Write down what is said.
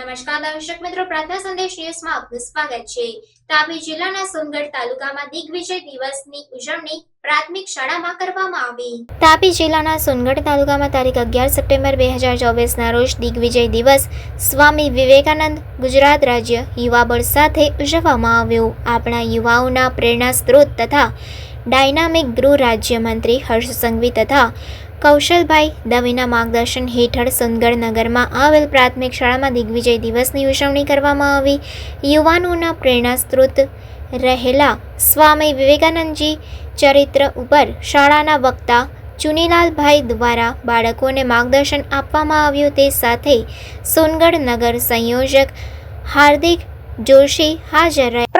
નમસ્કાર, દર્શક મિત્રો, પ્રાર્થના સંદેશ ન્યૂઝમાં આપનું સ્વાગત છે. તાપી જિલ્લાના સોનગઢ તાલુકામાં દિગ્વિજય દિવસની ઉજવણી પ્રાથમિક શાળામાં કરવામાં આવી. તાપી જિલ્લાના સોનગઢ તાલુકામાં તારીખ અગિયાર સપ્ટેમ્બર બે હજાર ચોવીસના રોજ દિગ્વિજય દિવસ સ્વામી વિવેકાનંદ ગુજરાત રાજ્ય યુવા બળ સાથે ઉજવવામાં આવ્યો. આપણા યુવાઓના પ્રેરણા સ્ત્રોત તથા ડાયનામિક ગૃહ રાજ્યમંત્રી હર્ષ સંઘવી તથા કૌશલભાઈ દવેના માર્ગદર્શન હેઠળ સોનગઢ નગરમાં આવેલ પ્રાથમિક શાળામાં દિગ્વિજય દિવસની ઉજવણી કરવામાં આવી. યુવાનોના પ્રેરણા સ્ત્રોત રહેલા સ્વામી વિવેકાનંદજી ચરિત્ર ઉપર શાળાના વક્તા ચુનીલાલભાઈ દ્વારા બાળકોને માર્ગદર્શન આપવામાં આવ્યું. તે સાથે સોનગઢ નગર સંયોજક હાર્દિક જોશી હાજર રહ્યા.